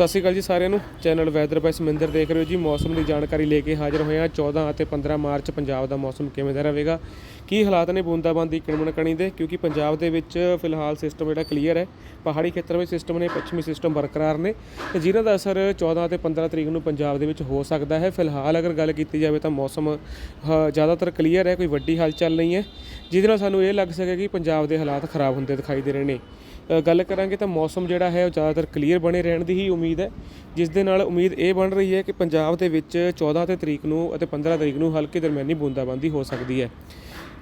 ਸਤਿ ਸ਼੍ਰੀ ਅਕਾਲ ਜੀ ਸਾਰਿਆਂ ਨੂੰ। ਚੈਨਲ ਵੈਦਰ ਬਾਈ ਸਮਿੰਦਰ ਦੇਖ ਰਹੇ ਹੋ ਜੀ। ਮੌਸਮ ਦੀ ਜਾਣਕਾਰੀ ਲੈ ਕੇ ਹਾਜ਼ਰ ਹੋਏ ਹਾਂ। 14 ਅਤੇ 15 ਮਾਰਚ ਪੰਜਾਬ ਦਾ ਮੌਸਮ ਕਿਵੇਂ ਦਾ ਰਹੇਗਾ? ਕੀ ਹਾਲਾਤ ਨੇ ਬੂੰਦਾਬਾਂਦੀ ਕਿਣਮਣ ਕਣੀ ਦੇ? ਕਿਉਂਕਿ ਪੰਜਾਬ ਦੇ ਵਿੱਚ ਫਿਲਹਾਲ ਸਿਸਟਮ ਜਿਹੜਾ ਕਲੀਅਰ ਹੈ। ਪਹਾੜੀ ਖੇਤਰ ਵਿੱਚ ਸਿਸਟਮ ਨੇ, ਪੱਛਮੀ ਸਿਸਟਮ ਬਰਕਰਾਰ ਨੇ। ਤੇ ਜਿਨ੍ਹਾਂ ਦਾ ਅਸਰ 14 ਅਤੇ 15 ਤਰੀਕ ਨੂੰ ਪੰਜਾਬ ਦੇ ਵਿੱਚ ਹੋ ਸਕਦਾ ਹੈ। ਫਿਲਹਾਲ ਅਗਰ ਗੱਲ ਕੀਤੀ ਜਾਵੇ ਤਾਂ ਮੌਸਮ ਹ- ਜ਼ਿਆਦਾਤਰ ਕਲੀਅਰ ਹੈ। ਕੋਈ ਵੱਡੀ ਹਲਚਲ ਨਹੀਂ ਹੈ। ਜਿਹਦੇ ਨਾਲ ਸਾਨੂੰ ਇਹ ਲੱਗ ਸਕੇ ਕਿ ਪੰਜਾਬ ਦੇ ਹਾਲਾਤ ਖਰਾਬ ਹੁੰਦੇ ਦਿਖਾਈ ਦੇ ਰਹੇ ਨੇ। ਗੱਲ ਕਰਾਂਗੇ ਤਾਂ ਮੌਸਮ ਜਿਹੜਾ ਹੈ ਉਹ ਜ਼ਿਆਦਾਤਰ ਕਲੀਅਰ ਬਣੇ ਰਹਿਣ ਦੀ ਹੀ ਉਮੀਦ ਹੈ। ਜਿਸ ਦੇ ਨਾਲ ਉਮੀਦ ਇਹ ਬਣ ਰਹੀ ਹੈ ਕਿ ਪੰਜਾਬ ਦੇ ਵਿੱਚ 14 ਤੇ ਤਰੀਕ ਨੂੰ ਅਤੇ 15 ਤਰੀਕ ਨੂੰ ਹਲਕੀ ਦਰਮਿਆਨੀ ਬੂੰਦਾਬਾਂਦੀ ਹੋ ਸਕਦੀ ਹੈ।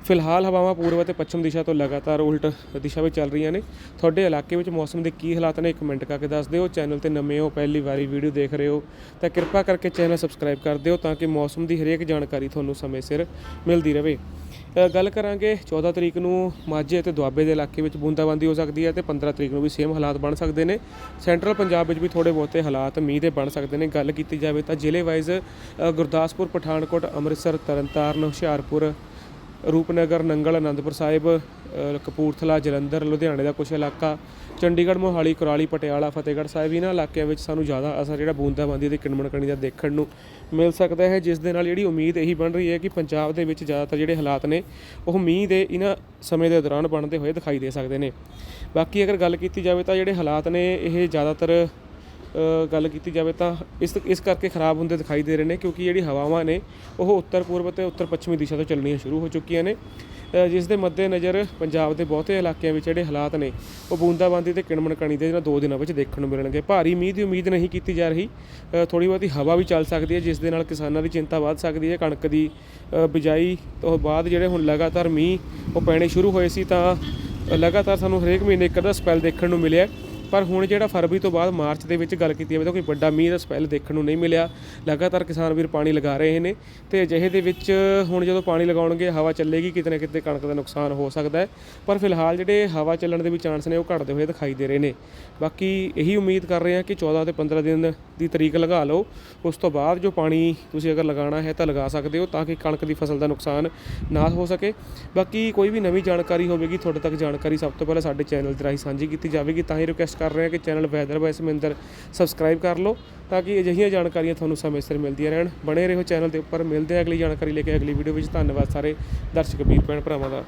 ਫਿਲਹਾਲ ਹਵਾਵਾਂ ਪੂਰਬ ਅਤੇ ਪੱਛਮ ਦਿਸ਼ਾ ਤੋਂ ਲਗਾਤਾਰ ਉਲਟ ਦਿਸ਼ਾ ਵਿੱਚ ਚੱਲ ਰਹੀਆਂ ਨੇ। ਤੁਹਾਡੇ ਇਲਾਕੇ ਵਿੱਚ ਮੌਸਮ ਦੇ ਕੀ ਹਾਲਾਤ ਨੇ ਕਮੈਂਟ ਕਰਕੇ ਦੱਸ ਦਿਓ। ਚੈਨਲ ਤੇ ਨਵੇਂ ਹੋ, ਪਹਿਲੀ ਵਾਰੀ ਵੀਡੀਓ ਦੇਖ ਰਹੇ ਹੋ, ਤਾਂ ਕਿਰਪਾ ਕਰਕੇ ਚੈਨਲ ਸਬਸਕ੍ਰਾਈਬ ਕਰ ਦਿਓ ਤਾਂ ਕਿ ਮੌਸਮ ਦੀ ਹਰੇਕ ਜਾਣਕਾਰੀ ਤੁਹਾਨੂੰ ਸਮੇਂ ਸਿਰ ਮਿਲਦੀ ਰਹੇ। ਗੱਲ ਕਰਾਂਗੇ 14 ਤਰੀਕ ਨੂੰ ਮਾਝੇ ਅਤੇ ਦੁਆਬੇ ਦੇ ਇਲਾਕੇ ਵਿੱਚ ਬੂੰਦਾਬਾਂਦੀ ਹੋ ਸਕਦੀ ਹੈ ਤੇ 15 ਤਰੀਕ ਨੂੰ ਵੀ ਸੇਮ ਹਾਲਾਤ ਬਣ ਸਕਦੇ ਨੇ। ਸੈਂਟਰਲ ਪੰਜਾਬ ਵਿੱਚ ਵੀ ਥੋੜੇ ਬਹੁਤੇ ਹਾਲਾਤ ਮੀਂਹ ਦੇ ਬਣ ਸਕਦੇ ਨੇ। ਗੱਲ ਕੀਤੀ ਜਾਵੇ ਤਾਂ ਜ਼ਿਲ੍ਹੇ ਵਾਈਜ਼ ਗੁਰਦਾਸਪੁਰ, ਪਠਾਨਕੋਟ, ਅੰਮ੍ਰਿਤਸਰ, ਤਰਨਤਾਰਨ, ਹੁਸ਼ਿਆਰਪੁਰ ਰੂਪਨਗਰ, ਨੰਗਲ, ਅਨੰਦਪੁਰ ਸਾਹਿਬ ਕਪੂਰਥਲਾ, ਜਲੰਧਰ, ਲੁਧਿਆਣੇ ਦਾ ਕੁਝ ਇਲਾਕਾ, ਚੰਡੀਗੜ੍ਹ, ਮੋਹਾਲੀ, ਕੁਰਾਲੀ, ਪਟਿਆਲਾ, ਫਤਿਹਗੜ੍ਹ ਸਾਹਿਬ, ਇਹਨਾਂ ਇਲਾਕਿਆਂ ਵਿੱਚ ਸਾਨੂੰ ਜ਼ਿਆਦਾ ਅਸਰ ਜਿਹੜਾ ਬੂੰਦਾਬਾਂਦੀ ਦੇ ਕਿਣਮਣਕਣੀ ਦਾ ਦੇਖਣ ਨੂੰ ਮਿਲ ਸਕਦਾ ਹੈ, ਜਿਸ ਦੇ ਨਾਲ ਜਿਹੜੀ ਉਮੀਦ ਇਹੀ ਬਣ ਰਹੀ ਹੈ ਕਿ ਪੰਜਾਬ ਦੇ ਵਿੱਚ ਜ਼ਿਆਦਾਤਰ ਜਿਹੜੇ ਹਾਲਾਤ ਨੇ, ਉਹ ਮੀਂਹ ਦੇ ਇਹਨਾਂ ਸਮੇਂ ਦੇ ਦੌਰਾਨ ਬਣਦੇ ਹੋਏ ਦਿਖਾਈ ਦੇ ਸਕਦੇ ਨੇ। ਬਾਕੀ ਅਗਰ ਗੱਲ ਕੀਤੀ ਜਾਵੇ ਤਾਂ ਜਿਹੜੇ ਹਾਲਾਤ ਨੇ, ਇਹ ਜ਼ਿਆਦਾਤਰ ਗੱਲ ਕੀਤੀ ਜਾਵੇ ਤਾਂ ਇਸ ਇਸ ਕਰਕੇ ਖਰਾਬ ਹੁੰਦੇ ਦਿਖਾਈ ਦੇ ਰਹੇ ਨੇ ਕਿਉਂਕਿ ਜਿਹੜੀ ਹਵਾਵਾਂ ਨੇ, ਉਹ ਉੱਤਰ ਪੂਰਬ ਅਤੇ ਉੱਤਰ ਪੱਛਮੀ ਦਿਸ਼ਾ ਤੋਂ ਚੱਲਣੀਆਂ ਸ਼ੁਰੂ ਹੋ ਚੁੱਕੀਆਂ ਨੇ। ਜਿਸ ਦੇ ਮੱਦੇਨਜ਼ਰ ਪੰਜਾਬ ਦੇ ਬਹੁਤੇ ਇਲਾਕਿਆਂ ਵਿੱਚ ਜਿਹੜੇ ਹਾਲਾਤ ਨੇ, ਉਹ ਬੂੰਦਾਬਾਂਦੀ ਤੇ ਕਿਣਮਣਕਣੀ ਦੇ ਇਹਨਾਂ ਦੋ ਦਿਨਾਂ ਵਿੱਚ ਦੇਖਣ ਨੂੰ ਮਿਲਣਗੇ। ਭਾਰੀ ਮੀਂਹ ਦੀ ਉਮੀਦ ਨਹੀਂ ਕੀਤੀ ਜਾ ਰਹੀ। ਥੋੜੀ ਬਹੁਤੀ ਹਵਾ ਵੀ ਚੱਲ ਸਕਦੀ ਹੈ, ਜਿਸ ਦੇ ਨਾਲ ਕਿਸਾਨਾਂ ਦੀ ਚਿੰਤਾ ਵੱਧ ਸਕਦੀ ਹੈ। ਕਣਕ ਦੀ ਬਿਜਾਈ ਤੋਂ ਬਾਅਦ ਜਿਹੜੇ ਹੁਣ ਲਗਾਤਾਰ ਮੀਂਹ ਉਹ ਪੈਣੇ ਸ਼ੁਰੂ ਹੋਏ ਸੀ ਤਾਂ ਲਗਾਤਾਰ ਸਾਨੂੰ ਹਰੇਕ ਮਹੀਨੇ ਇੱਕ ਅੱਧਾ ਸਪੈਲ ਦੇਖਣ ਨੂੰ ਮਿਲਿਆ। ਪਰ ਹੁਣ ਜਿਹੜਾ ਫਰਵਰੀ ਤੋਂ ਬਾਅਦ ਮਾਰਚ ਦੇ ਵਿੱਚ ਗੱਲ ਕੀਤੀ ਜਾਵੇ ਤਾਂ ਕੋਈ ਵੱਡਾ ਮੀਂਹ ਦਾ ਸਪੈਲ ਦੇਖਣ ਨੂੰ ਨਹੀਂ ਮਿਲਿਆ। ਲਗਾਤਾਰ ਕਿਸਾਨ ਵੀਰ ਪਾਣੀ ਲਗਾ ਰਹੇ ਨੇ ਤੇ ਅਜਿਹੇ ਦੇ ਵਿੱਚ ਹੁਣ ਜਦੋਂ ਪਾਣੀ ਲਗਾਉਣਗੇ, ਹਵਾ ਚੱਲੇਗੀ, ਕਿਤੇ ਨਾ ਕਿਤੇ ਕਣਕ ਦਾ ਨੁਕਸਾਨ ਹੋ ਸਕਦਾ ਹੈ। ਪਰ ਫਿਲਹਾਲ ਜਿਹੜੇ ਹਵਾ ਚੱਲਣ ਦੇ ਵੀ ਚਾਂਸ ਨੇ ਉਹ ਘਟਦੇ ਹੋਏ ਦਿਖਾਈ ਦੇ ਰਹੇ ਨੇ। ਬਾਕੀ ਇਹੀ ਉਮੀਦ ਕਰ ਰਹੇ ਹਾਂ ਕਿ 14 ਤੇ 15 ਦਿਨ ਦੀ ਤਰੀਕ ਲਗਾ ਲਓ। ਉਸ ਤੋਂ ਬਾਅਦ ਜੋ ਪਾਣੀ ਤੁਸੀਂ ਅਗਰ ਲਗਾਉਣਾ ਹੈ ਤਾਂ ਲਗਾ ਸਕਦੇ ਹੋ ਤਾਂ ਕਿ ਕਣਕ ਦੀ ਫਸਲ ਦਾ ਨੁਕਸਾਨ ਨਾ ਹੋ ਸਕੇ। ਬਾਕੀ ਕੋਈ ਵੀ ਨਵੀਂ ਜਾਣਕਾਰੀ ਹੋਵੇਗੀ, ਤੁਹਾਡੇ ਤੱਕ ਜਾਣਕਾਰੀ ਸਭ ਤੋਂ ਪਹਿਲਾਂ ਸਾਡੇ ਚੈਨਲ ਦੇ ਰਾਹੀਂ ਸਾਂਝੀ ਕੀਤੀ ਜਾਵੇਗੀ। ਤਾਂ ਹੀ ਰਿਕੁਐਸਟ ਕਰ ਰਹੇ ਹਾਂ ਕਿ channel weather by Saminder subscribe ਕਰ ਲਓ ਤਾਂ ਕਿ ਅਜਿਹੀਆਂ ਜਾਣਕਾਰੀਆਂ ਤੁਹਾਨੂੰ ਸਮੇਂ ਸਿਰ ਮਿਲਦੀਆਂ ਰਹਿਣ। ਬਣੇ ਰਹੋ ਚੈਨਲ ਦੇ ਉੱਪਰ। ਮਿਲਦੇ ਹਾਂ ਅਗਲੀ ਜਾਣਕਾਰੀ ਲੈ ਕੇ ਅਗਲੀ ਵੀਡੀਓ ਵਿੱਚ। ਧੰਨਵਾਦ ਸਾਰੇ ਦਰਸ਼ਕ, ਵੀਰ, ਭੈਣ ਭਰਾਵਾਂ ਦਾ।